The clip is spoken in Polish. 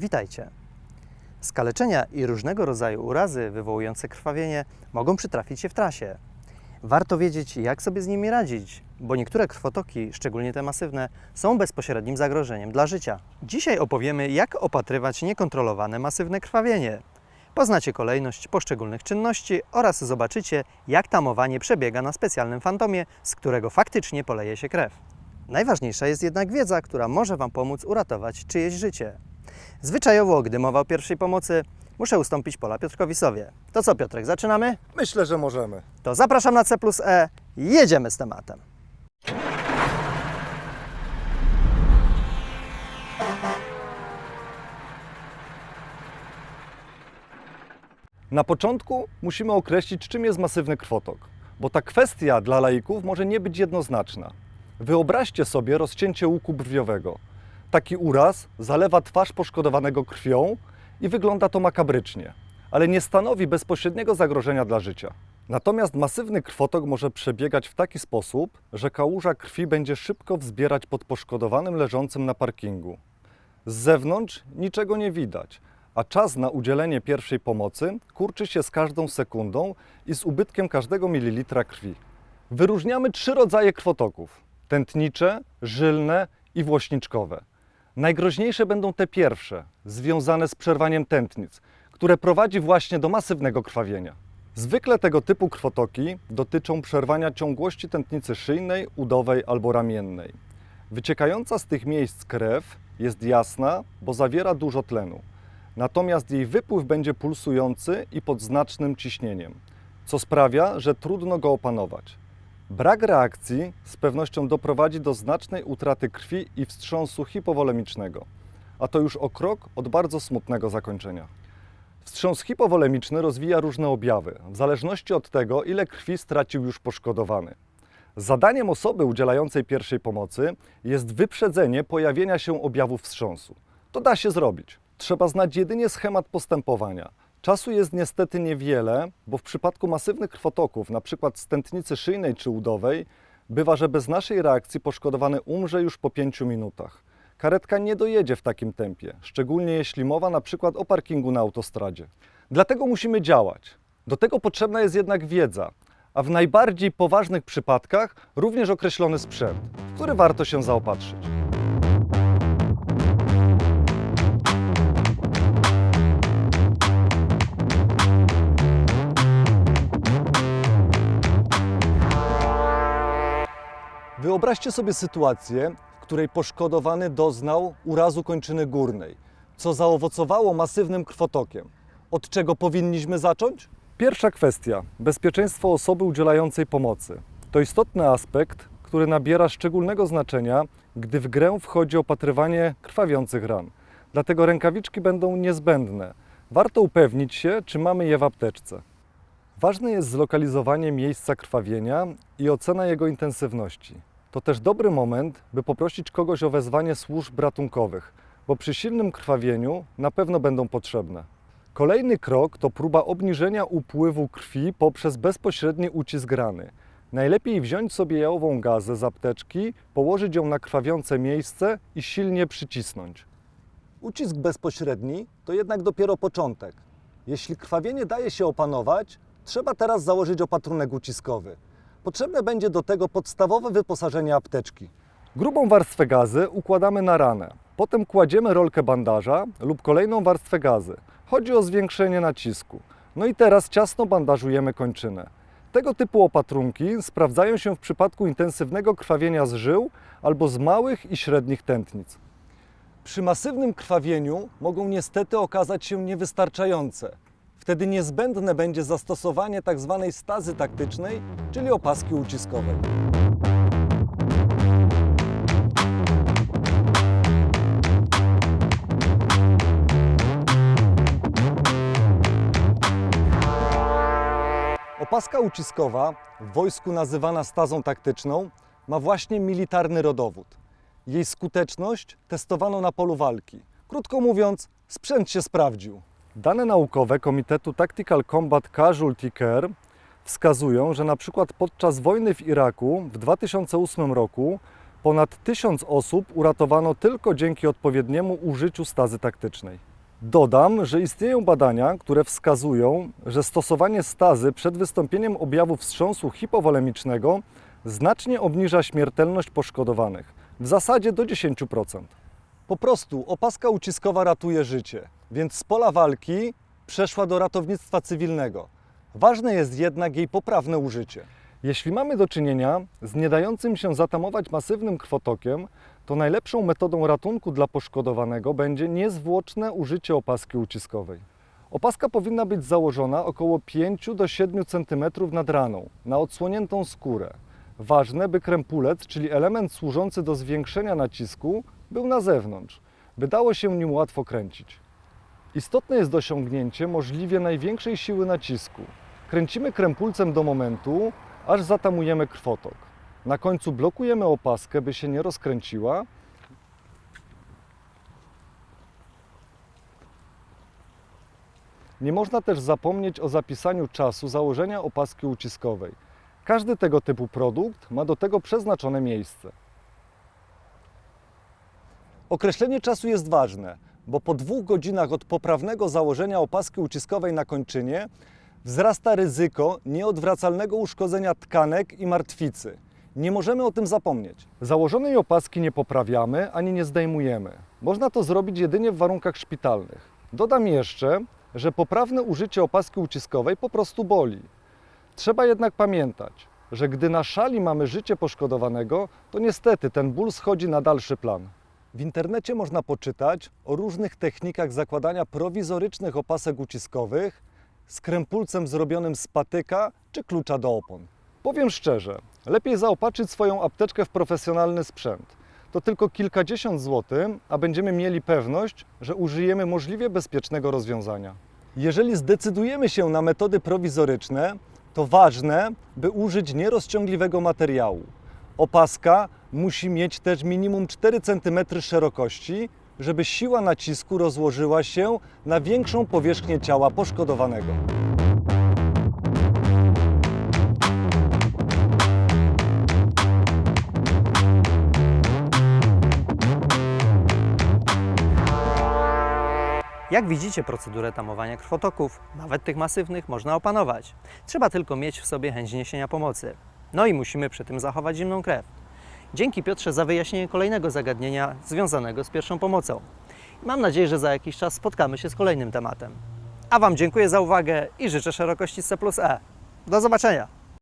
Witajcie. Skaleczenia i różnego rodzaju urazy wywołujące krwawienie mogą przytrafić się w trasie. Warto wiedzieć, jak sobie z nimi radzić, bo niektóre krwotoki, szczególnie te masywne, są bezpośrednim zagrożeniem dla życia. Dzisiaj opowiemy, jak opatrywać niekontrolowane masywne krwawienie. Poznacie kolejność poszczególnych czynności oraz zobaczycie, jak tamowanie przebiega na specjalnym fantomie, z którego faktycznie poleje się krew. Najważniejsza jest jednak wiedza, która może Wam pomóc uratować czyjeś życie. Zwyczajowo, gdy mowa o pierwszej pomocy, muszę ustąpić pola Piotrkowi Sowie. To co, Piotrek, zaczynamy? Myślę, że możemy. To zapraszam na C plus E, jedziemy z tematem. Na początku musimy określić, czym jest masywny krwotok, bo ta kwestia dla laików może nie być jednoznaczna. Wyobraźcie sobie rozcięcie łuku brwiowego. Taki uraz zalewa twarz poszkodowanego krwią i wygląda to makabrycznie, ale nie stanowi bezpośredniego zagrożenia dla życia. Natomiast masywny krwotok może przebiegać w taki sposób, że kałuża krwi będzie szybko wzbierać pod poszkodowanym leżącym na parkingu. Z zewnątrz niczego nie widać, a czas na udzielenie pierwszej pomocy kurczy się z każdą sekundą i z ubytkiem każdego mililitra krwi. Wyróżniamy trzy rodzaje krwotoków: tętnicze, żylne i włośniczkowe. Najgroźniejsze będą te pierwsze, związane z przerwaniem tętnic, które prowadzi właśnie do masywnego krwawienia. Zwykle tego typu krwotoki dotyczą przerwania ciągłości tętnicy szyjnej, udowej albo ramiennej. Wyciekająca z tych miejsc krew jest jasna, bo zawiera dużo tlenu. Natomiast jej wypływ będzie pulsujący i pod znacznym ciśnieniem, co sprawia, że trudno go opanować. Brak reakcji z pewnością doprowadzi do znacznej utraty krwi i wstrząsu hipowolemicznego, a to już o krok od bardzo smutnego zakończenia. Wstrząs hipowolemiczny rozwija różne objawy, w zależności od tego, ile krwi stracił już poszkodowany. Zadaniem osoby udzielającej pierwszej pomocy jest wyprzedzenie pojawienia się objawów wstrząsu. To da się zrobić. Trzeba znać jedynie schemat postępowania. Czasu jest niestety niewiele, bo w przypadku masywnych krwotoków, np. z tętnicy szyjnej czy udowej, bywa, że bez naszej reakcji poszkodowany umrze już po 5 minutach. Karetka nie dojedzie w takim tempie, szczególnie jeśli mowa przykład o parkingu na autostradzie. Dlatego musimy działać. Do tego potrzebna jest jednak wiedza, a w najbardziej poważnych przypadkach również określony sprzęt, w który warto się zaopatrzyć. Wyobraźcie sobie sytuację, w której poszkodowany doznał urazu kończyny górnej, co zaowocowało masywnym krwotokiem. Od czego powinniśmy zacząć? Pierwsza kwestia bezpieczeństwo osoby udzielającej pomocy. To istotny aspekt, który nabiera szczególnego znaczenia, gdy w grę wchodzi opatrywanie krwawiących ran. Dlatego rękawiczki będą niezbędne. Warto upewnić się, czy mamy je w apteczce. Ważne jest zlokalizowanie miejsca krwawienia i ocena jego intensywności. To też dobry moment, by poprosić kogoś o wezwanie służb ratunkowych, bo przy silnym krwawieniu na pewno będą potrzebne. Kolejny krok to próba obniżenia upływu krwi poprzez bezpośredni ucisk rany. Najlepiej wziąć sobie jałową gazę z apteczki, położyć ją na krwawiące miejsce i silnie przycisnąć. Ucisk bezpośredni to jednak dopiero początek. Jeśli krwawienie daje się opanować, trzeba teraz założyć opatrunek uciskowy. Potrzebne będzie do tego podstawowe wyposażenie apteczki. Grubą warstwę gazy układamy na ranę. Potem kładziemy rolkę bandaża lub kolejną warstwę gazy. Chodzi o zwiększenie nacisku. No i teraz ciasno bandażujemy kończynę. Tego typu opatrunki sprawdzają się w przypadku intensywnego krwawienia z żył albo z małych i średnich tętnic. Przy masywnym krwawieniu mogą niestety okazać się niewystarczające. Wtedy niezbędne będzie zastosowanie tzw. stazy taktycznej, czyli opaski uciskowej. Opaska uciskowa, w wojsku nazywana stazą taktyczną, ma właśnie militarny rodowód. Jej skuteczność testowano na polu walki. Krótko mówiąc, sprzęt się sprawdził. Dane naukowe Komitetu Tactical Combat Casualty Care wskazują, że na przykład podczas wojny w Iraku w 2008 roku ponad 1000 osób uratowano tylko dzięki odpowiedniemu użyciu stazy taktycznej. Dodam, że istnieją badania, które wskazują, że stosowanie stazy przed wystąpieniem objawów wstrząsu hipowolemicznego znacznie obniża śmiertelność poszkodowanych, w zasadzie do 10%. Po prostu opaska uciskowa ratuje życie, więc z pola walki przeszła do ratownictwa cywilnego. Ważne jest jednak jej poprawne użycie. Jeśli mamy do czynienia z nie dającym się zatamować masywnym krwotokiem, to najlepszą metodą ratunku dla poszkodowanego będzie niezwłoczne użycie opaski uciskowej. Opaska powinna być założona około 5 do 7 cm nad raną, na odsłoniętą skórę. Ważne, by krępulec, czyli element służący do zwiększenia nacisku, był na zewnątrz, by dało się nim łatwo kręcić. Istotne jest osiągnięcie możliwie największej siły nacisku. Kręcimy krępulcem do momentu, aż zatamujemy krwotok. Na końcu blokujemy opaskę, by się nie rozkręciła. Nie można też zapomnieć o zapisaniu czasu założenia opaski uciskowej. Każdy tego typu produkt ma do tego przeznaczone miejsce. Określenie czasu jest ważne, bo po dwóch godzinach od poprawnego założenia opaski uciskowej na kończynie wzrasta ryzyko nieodwracalnego uszkodzenia tkanek i martwicy. Nie możemy o tym zapomnieć. Założonej opaski nie poprawiamy ani nie zdejmujemy. Można to zrobić jedynie w warunkach szpitalnych. Dodam jeszcze, że poprawne użycie opaski uciskowej po prostu boli. Trzeba jednak pamiętać, że gdy na szali mamy życie poszkodowanego, to niestety ten ból schodzi na dalszy plan. W internecie można poczytać o różnych technikach zakładania prowizorycznych opasek uciskowych z krępulcem zrobionym z patyka czy klucza do opon. Powiem szczerze, lepiej zaopatrzyć swoją apteczkę w profesjonalny sprzęt. To tylko kilkadziesiąt złotych, a będziemy mieli pewność, że użyjemy możliwie bezpiecznego rozwiązania. Jeżeli zdecydujemy się na metody prowizoryczne, to ważne, by użyć nierozciągliwego materiału. Opaska musi mieć też minimum 4 cm szerokości, żeby siła nacisku rozłożyła się na większą powierzchnię ciała poszkodowanego. Jak widzicie, procedurę tamowania krwotoków, nawet tych masywnych, można opanować. Trzeba tylko mieć w sobie chęć niesienia pomocy. No i musimy przy tym zachować zimną krew. Dzięki Piotrze za wyjaśnienie kolejnego zagadnienia związanego z pierwszą pomocą. Mam nadzieję, że za jakiś czas spotkamy się z kolejnym tematem. A Wam dziękuję za uwagę i życzę szerokości C plus E. Do zobaczenia!